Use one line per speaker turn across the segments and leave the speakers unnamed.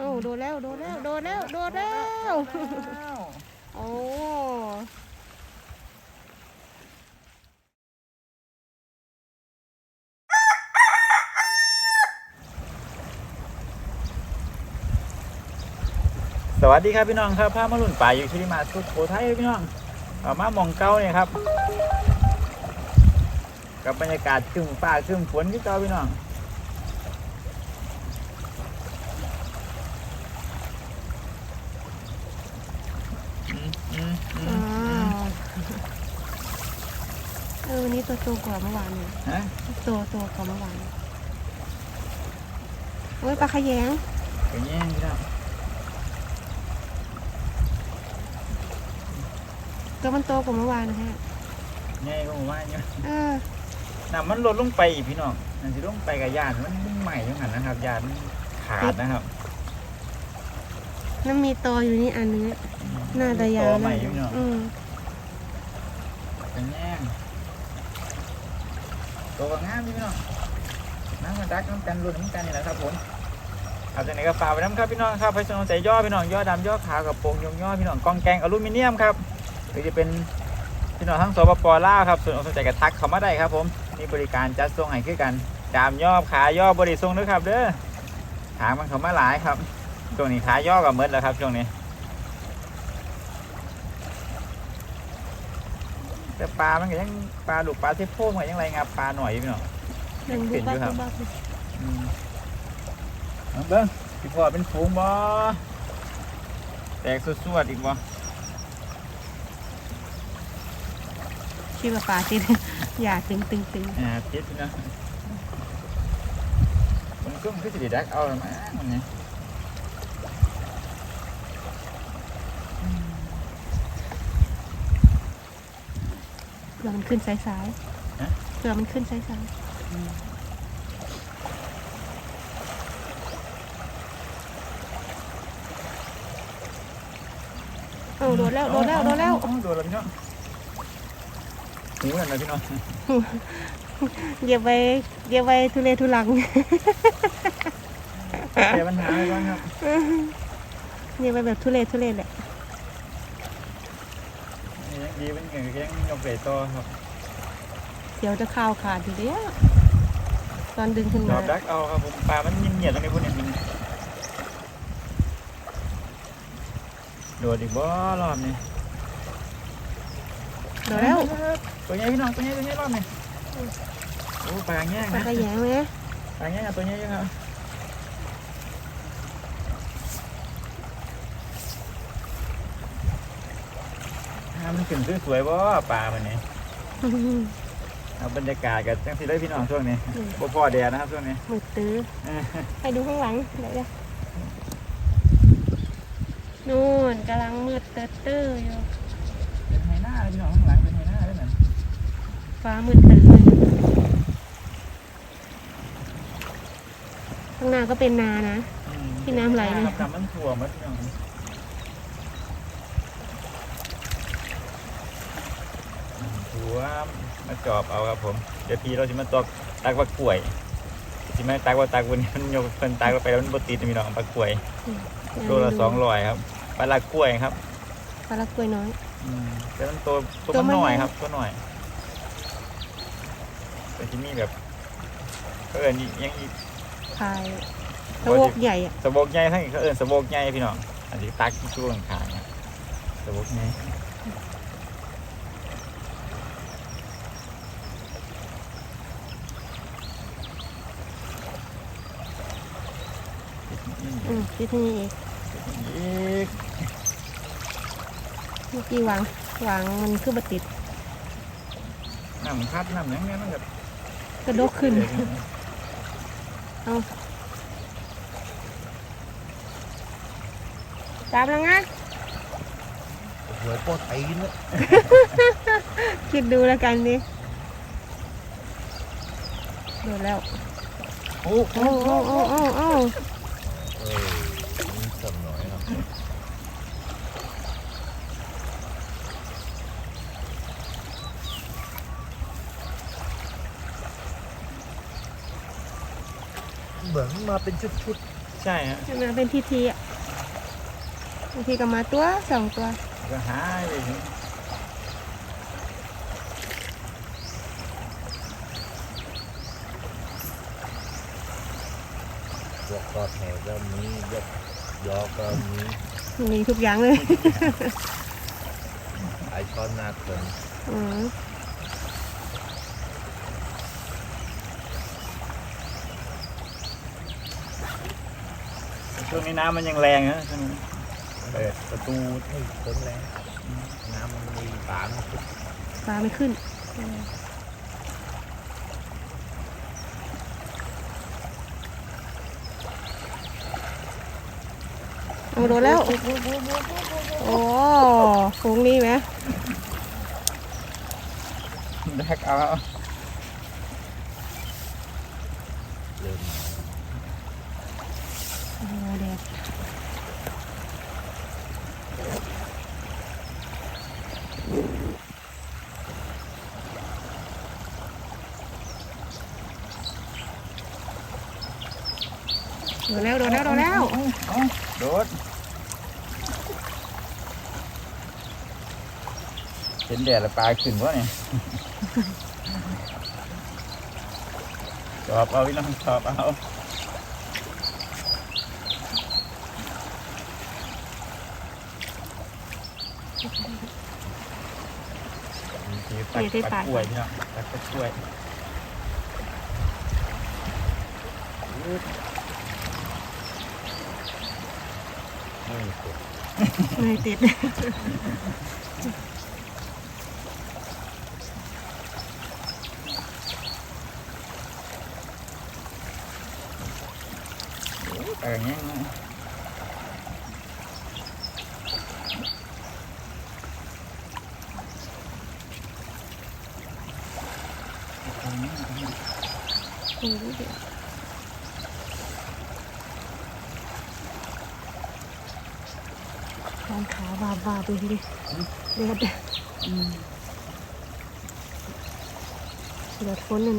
อ้าโดนแล้วโดนแล้วโดนแล้วโดนแล้วโอ้
สวัสดีครับพี่น้องครับพามาลุ่นป่าอยู่ชิริมาสุโขทัยพี่น้องเอามามองเก้าเนี่ยครับ กับบรรยากาศครึ้มฟ้าครึ้มฝนที่เก้าพี่น้องอืมอืมอื
อ้าม วเออวั นนี้ตัวโตกว่าเมื่อวานเลย
ฮะ
ตัวโตกว่าเมื่อวานโอ้ยปลาขยง
เป็นยังพี่น้อง
ตัวมันโตกว่าเมื่อวานนะฮะ
ง่ายก็ผมว่าเนี่ย
เออ
น้ำมันลดลงไปอีกพี่น้องนั่นสิลงไปกับยานมันมันใหม่ยังหันนะครับยานมันขาดนะครับ
น้ำมีโตอยู่นี่อันนึงน่าจะยา
ต่
ว
อใหม่
นะ
อยู่พี่น้อง
อืม
เป็นแย่ง ตัวงามพี่น้องน้ำมันดักน้ำกันรุ่นน้ำกันนี่แหละครับผมเอาจากไหนก็ฝากไปน้ำครับพี่น้องครับไปสนองใส่ย่อพี่น้องย่อดำย่อขาวกับโปรงยงย่อพี่น้องกองแกงอลูมิเนียมครับหรือจะเป็นพี่น้องทั้งสปปลาวครับส่วนสนใจกระทักเขามาได้ครับผมมีบริการจัดส่งให้คือกันดามย่อขาย่อบริส่งด้วยครับเด้อถามมันเขามาหลายครับช่วงนี้ขาย่อกับเมดแล้วครับช่วงนี้ แต่ปลา มันก็ยังปลาลูกปลาที่โพ่งก็ยังไรงับปลาหน่อยอยู่พี่น้อง
หนึ่งบุบบับบุบบับ
อืมเอาเบิ้งพี่พ่อเป็นฝูงบ่แตกสวดๆอีกบ่
ชื่อว่าปลาติด อย่าตึงตึงตึง
อ่าติดพี่นะมันก็มันคือสิได้ดักเอาละมั้งมันนี่
ผื่อมันขึ้นสายสายเผื่อมันขึ้นสายสายโอ้โดนแล้วโดนแล้วโดนแล้ว
โอ้โดนแล้วพี่น้องหิวกันเลยพี่น้อง
เหยียบไปเหยียบไปทุเลทุลัง
แก้ปัญหาไปก่อนครับ
เหยียบไปแบบทุเลทุเลแหละ
ดีเป็นอย่างยังยกเบรต่อครับ
เดี๋ยวจะข้าวขาดอยู่เดียวตอนดึงขึ้น
จ
มา
อบดักเอาครับผมปลามันเงียบๆตรงนี้พวกนี้มันโดดอีกบ่รอบนี้
โดนแล้ว
ตัวใหญ่พี่น้องตัวใหญ่ตัวใหญ่รอบนี้โอ้ปลาแง่ง
ปลา
นะ
ขยงไหม
ปลาแง่งอะตัวใหญ่ยังครับ มันขึ้นสวยๆบ่ปลามันนี่เอาบรรยากาศกับจังสิเลยพี่น้องช่วงนี้บ่พอแดดนะครับช่วงนี้
มือตื้อ
เออ
ไปดูข้างหลังเดี๋ยวเดี๋ยวนู่นกำลังมืดเตื้อตื้ออยู่
เป็นไฮหน้าเลยพี่น้องข้างหลังเป็นไฮหน้าเลยนะ
ฟ้ามืดตื้อเลยข้างหน้าก็เป็นนานะ
อืม
ที่น้ำไหลเลย
ครับน้ำมันท่วมหมดพี่น้องท่ว มมาจอบเอาครับผม เดี๋ยวพี่เราจะมาตอกตักว่ากล้วยที่ไม่ตักว่าตักวันนี้มันยกเพิ่นตักเราไปแล้วมันบติดพี่น้องปลากล้วยตัวละสองร้อยครับปลาละกล้วยครับ
ปลาละกล้วยน้อย
อืมแต่มันตัวตัว
ตัว
มัน
มัน
หน่อย
ใหญ่
ครับตัวหน่อยแต่ที่นี่แบบเขาเอิญยังอีก
พายสะโวกใหญ่อะ
สะโบกใหญ่ทั้งอีกเขาเอิญสะโบกใหญ่พี่น้องอันนี้ตักที่ช่วงขางครับสะโบกใหญ่ อืม
อืมที่นี่เอง
อีก
เมื่อกี้วางวางมันขึ้นมาติด
น้ำพัดน้ำหยังเนี่ยมันแบบ
กระดกขึ้น เอาจับแล้วนะ
หวยโปรตีนเนี่ย
คิดดูแล้วกันดิโดนแล้ว
โอ้
โอ้โอ้โอ้โอ้ โอ้
เออนี่สำหน่อยเนาะเหมือนมาเป็นชุด
ใช่ฮะ
ใช่ไหมเป็นทีทีอะบางทีก็มาตัวสองตัว
ก็หายไป
พวกกอดแหก็มียกยอก็มี
มีทุกอย่างเลย
ไอช้อนหน้าเกิน
อืม
ช่วงนี้น้ำมันยังแรงนะช่วงนี้
เปิดประตูให้พ้นแล้วน้ำมันมีปาน
ปลาไม่ขึ้น เอาโดนแล้ว โอ้โค้งนี้ไหม
แบกเอา
เริ่ม
โอ้เด็ดโดนแล้วโดนแล้วโดนแล้ว
เอาโดด เห็นแดดแล้วปลาขึ้นวะเนี่ยชอบเอาพี่น้องชอบเอามีตักตักกล้วยพี่น้องตักตักกล้วย
ไม่เสร็จ
ไม่ติด
เออเนี่ย
โอ้โหเด็ดการขาบาบาไปดิเดือดเดือดฝนนั่น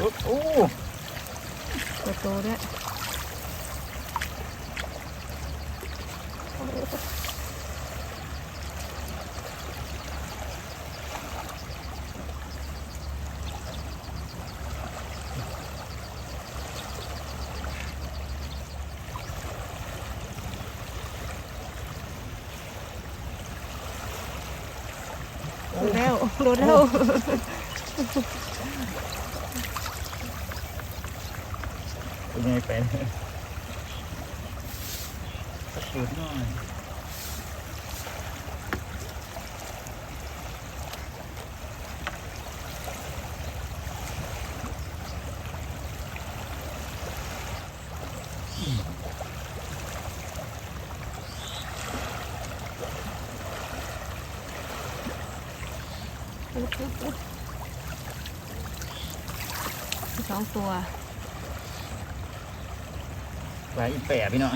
อุ๊ บอุ๊บอู้
ตัวโตด้วยโดนแล้วโดนแล้ว
เป็นยัง ไงไปเนี่ยสักสูดหน่อย
สองตัว
ปลาอีแปะพี่เนาะ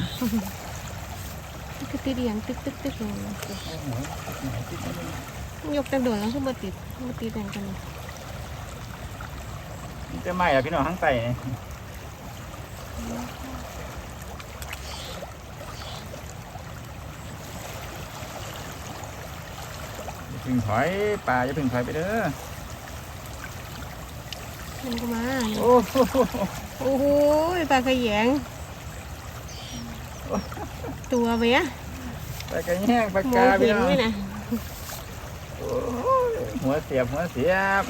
ตึกติดอย่างตึกตึกตึกอย่างนี้
โอ้โหไหนที่มัน
ยกแต่โดนแล้วขึ้นมาติดมาติดอย่างกัน
มันจะไหม้อะพี่เนาะข้างใต้เนี่ยอย่าพึ่งถอยปลาอย่าพึ่งถอยไปเด้อ
มันก็มา
โอ้โห
โอ้โหปลาขยง ตัวเวีย
ปลากระแยงปลามกา
อง
พี่
เห็น
เนาะ
ไหมนะ
โอ้ยหัวเสียบหัวเสียบ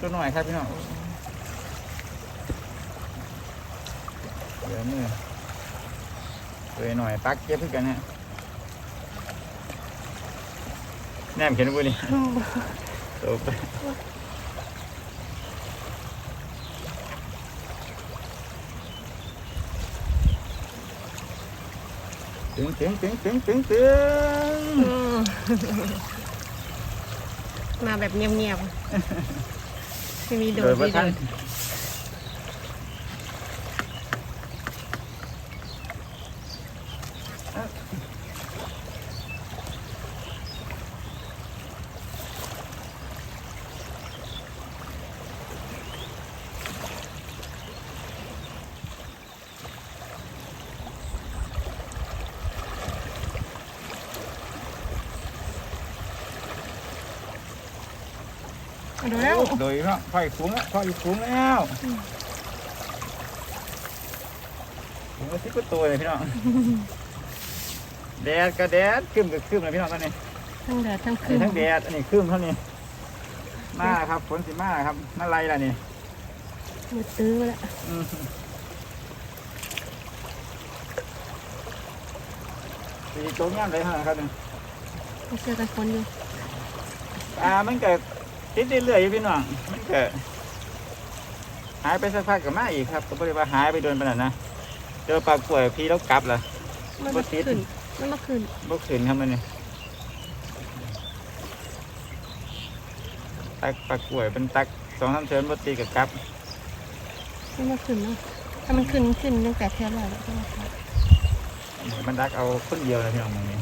ตัวหน่อยครับพี่น้องเดี๋ยวมือตัวหน่อยปักเก็บขึ้นกันฮะแนมเขียนบุนี่ตบ ตึงตึงตึงตึงตึงตึง
มาแบบเงียบๆไม่มีโด
โด
ด
ย
ไม่
ว่า
โดด
โดยเนาะพ่อยคุ้งแล้วพ่อยคุ้งแล้วคุ้งก็สิบกว่าตัวเลยพี่น้องแดดก็แดดขึ้นก็ขึ้นเลยพี่น้องตอนนี้
ทั้งแดดทั้ง
อัน
คื
นี้
น
ทั้งแดดอันนี้ขึ้นเท่านี้มาครับฝนสิมาครับมาไล่ละนี่
มืดตื้อมาแล้ว
อืมสีโจ๊กย่ำเลยเท่านั้นครับนี่
มาเจอกันคนอยู่
อ่ามันเกิด ติดเรื่อยๆอยู่พี่น้องมันเกิดหายไปสักพักก็มาอีกครับก็บริว่าหายไปโดนปานนั้นนะเจอปลากล้วยพี่แล้วกลับละ
มัน
บ่
มา
ติด
ขึ้นมันมาขึ้น
บกขึ้นครับมันนี่ตักปลากล้วยเป็นตักสองสามเชิญบตีกับกลับ
มันมาขึ้นเนาะถ้ามันขึ้นขึ้นตั้งแต่เที่ยวแรกแล้วใช่ไหมครับ
มันดักเอาคนเดียวเลยพี่น้องมองนี้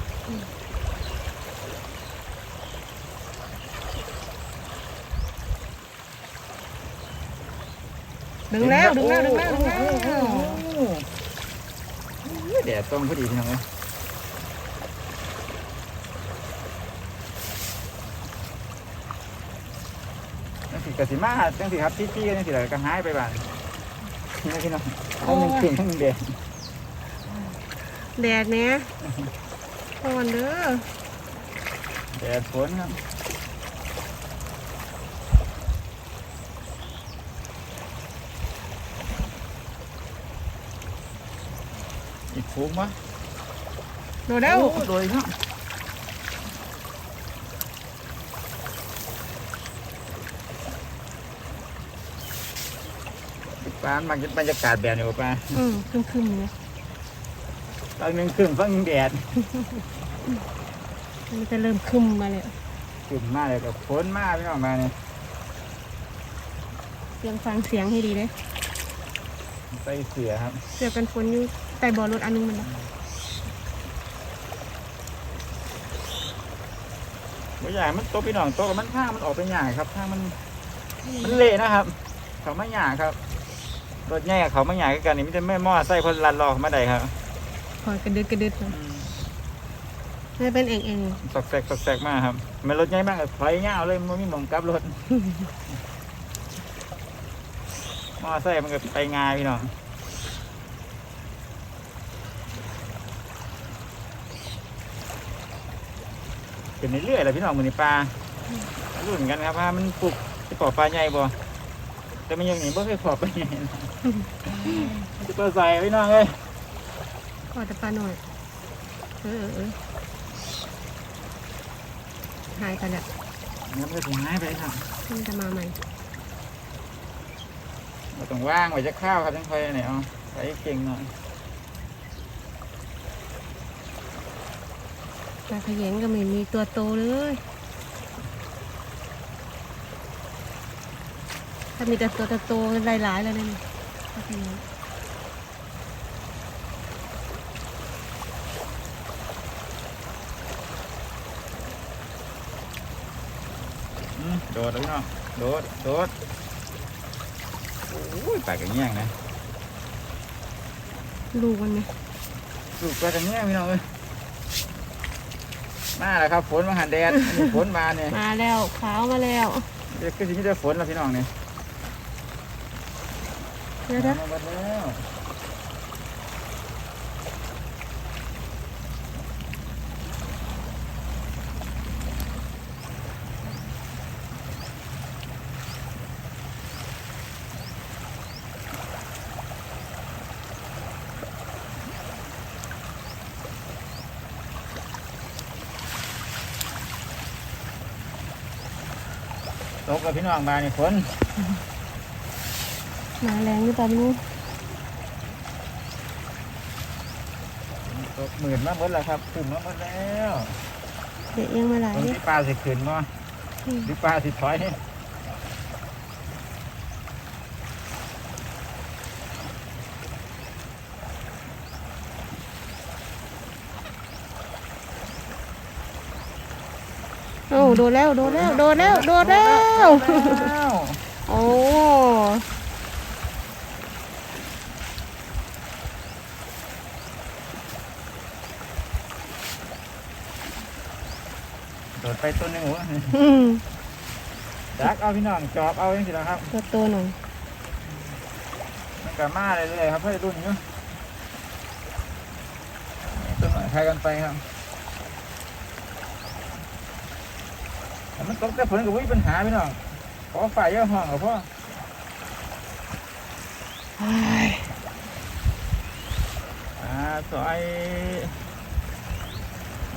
ดึงแล้วดึงแล้วดึงแล้วดึงแล้ว
โอ้โหแดดตรงพอดีพี่น้องเลยจังสิกสิมาจังสิครับที่จี้กันจังสิแล้วก็หายไปบ้านนี่นะพี่น้องทั้งหนึ่งขึ้นทั้งหนึ่งแดด
แดดเนี้ยพอนเด้อ
แดดฝนครับ อีกฟุ้งปะ
โดดแล้ว
โอ้โดยครับปานมันบรรยากาศแบบนี้ป่ะ
อืมขึ้นขึ้นเนี่ย
ตอนหนึ่งครึ่งฟังแดด
มันจะเริ่มขึ้นมาเลย
ขึ้นมากเลยกับฝนมากพี่น้องมาเนี่ย
เตรียมฟังเสียงให้ดีเลย
ใส่เสือครับ
เสือกันฝนอยู่ ใต้บ่อรถอันนึงมันนะ
ตัวใหญ่มันโตพี่น้องโตกับมันข้างมันออกไปใหญ่ครับข้างมันมันเละนะครับ เขาไม่ใหญ่ครับรถใหญ่กับเขาไม่ใหญ่กันนี่ไมแต่ได้แม่หม้อใส่คนลันรอมาได้ครับ
คอยกระดึดกระดึดเลยไม่เป็นเองเอง
สอกแสกสอกแสกมากครับมันรถใหญ่มากเลยถอยเงาวเลยมันไม่มองกลับรถมอไซค์มันก็ไปงายพี่น้อง เป็นเรื่อยๆเลยพี่น้องมือนี่ปลารุ่นกันครับว่ามันปลุกจะปอกปลาใหญ่บ่แต่มันยังหนีบ่เคยปอกปลาใหญ่นะจะเปิดใส่พี่น้องเลย
ขอแต่ปลาหน่อยเออเออเออหายไปแล้ว
งั้นก็ถึงหายไปครับ
มันจะมาใหม่
เราต้องว่างไว้จะข้าวครับทั้งคอยเนี่ยเอาใส่เก่งหน่อย
ปลาขยงก็ไม่มีตัวโตเลย ถ้ามีแต่ตัวโตๆหลายๆแล้วเนี่ยปลาขยง
อืมโดดเลยพี่น้องโดด โดด โอ้ยปลากระเงี้ยงนะ
ลูกมันไหม
ลูกปลากระเงี้ยงพี่น้องเอ้ย มาแล้วครับฝนมาหันแดดอันนี้ฝนมาเนี่ย
มาแล้วขาวมาแล้ว
เดี๋ยวก็สิมีแต่ฝนแล้วพี่น้องเนี่ย
เดี๋ยวนะ
มาหมดแล้ว ตกกับพี่น้องมาเนี่ยฝน
มาแรงหรือเปล่าไม่รู้
ตกหมื่นมาหมดแล้วครับขึ้นมาหมดแล้ว
เดี๋ยวเอียงมาหลาย
ตรง
เนี่ย
ที่ปลาสิขึ้นมา
อืม
หรือปลาสิถอย
โอ้โดนแล้วโดนแล้วโดนแล้วโดนแล้ว
แล้ว
โอ้
โดดไปตัวหนึงหัว
อืม
ดักเอาพี่น้องจอบเอาจังสิละครับ
ตัวโตหน่อย
มันก็มาเรื่อยๆครับเพื่อรุ่นอยู่ต้นหน่อยใครกันไปครับแต่ มันตกแต่ผลกับวิปัญหาพี่น้องขอฝ่ายเยอะห้องกับพ่ออ่าซอย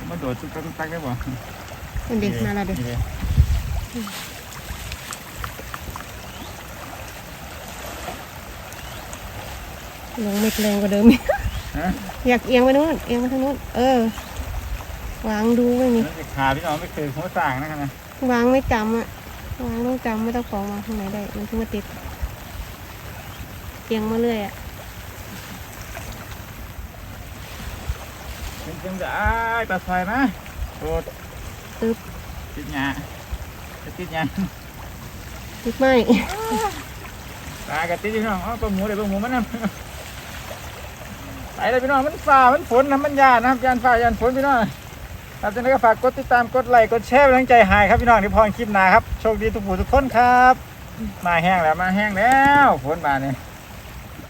มาโดดจุกตักตักได้บ่
มันเด็กมาและเด็ก
นี่เลย
ลงเม็ดแรงกว่าเดิม
ฮะ
อยากเอียงไปนู้นเอียงไปทางนู้นเออวางดูไม่มี
มันจะขาพี่น้องไม่เคยหัวสร้างนะครับนะ
วางไม่จำอะวางต้องจำไม่ต้องของวางข้างไหนได้ มันถึงมาติดเอียงมาเรื่อยอะ
เป็นจังได้ปลาซอยมาโดด
ตึ๊บ
ติดหยาจะติดหยา
ติดไหม
ปลากระติดพี่น้องเอาปลาหมูเลยปลาหมูมันนะไปเลยพี่น้องมันฝ่ามันฝนนะมันยานนะครับยานฝ่ายานฝนพี่น้อง ครับจากนั้นก็ฝากกดติดตามกดไลค์กดแชร์เป็นกำลังใจใหายครับพี่น้องที่พรคลิปหนาครับโชคดีทุกผู้ทุกคนครับ มาแห้งแล้วมาแห้งแล้วฝนมาเนี่ย